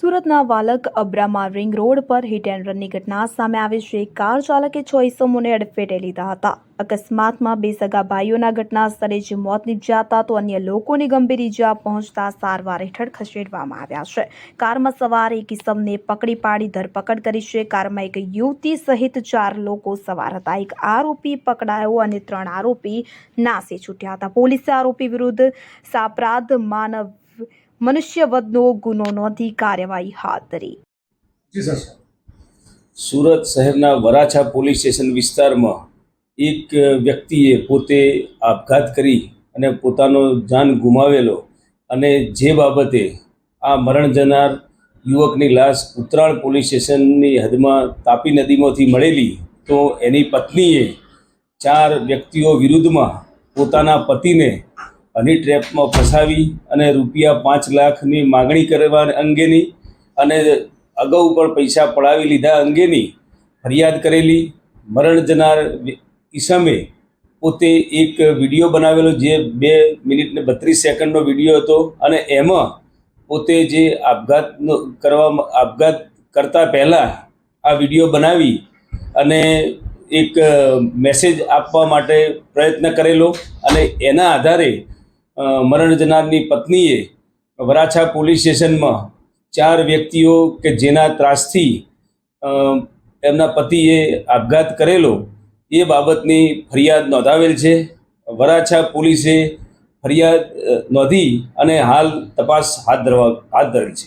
સુરતના Valak Abrama ring road પર hit and રનની ઘટના સામે આવી છે. કાર ચાલકે છ ઇસમોને અડફેટે લીધા હતા. અકસ્માતમાં બે સગા ભાઈઓના ઘટના સ્થળે જ મોત નીપજ્યા હતા તો અન્ય લોકોની ગંભીર ઇજા પહોંચતા સારવાર હેઠળ ખસેડવામાં આવ્યા છે. કારમાં સવાર એક ઇસમને પકડી પાડી ધરપકડ કરી છે. કારમાં એક યુવતી સહિત ચાર લોકો સવાર હતા. એક આરોપી પકડાયો અને ત્રણ આરોપી નાસી છૂટ્યા હતા. પોલીસે આરોપી વિરુદ્ધ સાપરાધ માનવ મનુષ્યવધનો ગુનો નોંધી કાર્યવાહી હાથ ધરી સુરત શહેરના વરાછા પોલીસ સ્ટેશન વિસ્તારમાં એક વ્યક્તિએ પોતે આપઘાત કરી અને પોતાનો જાન ગુમાવેલો અને જે બાબતે આ મરણ જનાર યુવકની લાશ ઉત્તરાયણ પોલીસ સ્ટેશનની હદમાં તાપી નદીમાંથી મળેલી તો એની પત્નીએ ચાર વ્યક્તિઓ વિરુદ્ધમાં પોતાના પતિને હની ટ્રેપમાં ફસાવી અને રૂપિયા પાંચ લાખની માગણી કરવા અંગેની અને અગાઉ પણ પૈસા પડાવી લીધા અંગેની ફરિયાદ કરેલી. મરણ જનાર ઈસમે પોતે એક વીડિયો બનાવેલો જે બે મિનિટ ને બત્રીસ સેકન્ડનો વીડિયો હતો અને એમાં પોતે જે આપઘાતનો કરવામાં આપઘાત કરતા પહેલાં આ વીડિયો બનાવી અને એક મેસેજ આપવા માટે પ્રયત્ન કરેલો અને એના આધારે મરણ જનારની પત્નીએ વરાછા પોલીસ સ્ટેશનમાં ચાર વ્યક્તિઓ કે જેના ત્રાસથી એમના પતિએ આપઘાત કરેલો એ બાબતની ફરિયાદ નોંધાવેલ છે. વરાછા પોલીસે ફરિયાદ નોંધી અને હાલ તપાસ હાથ ધરવા, હાથ ધરેલ છે.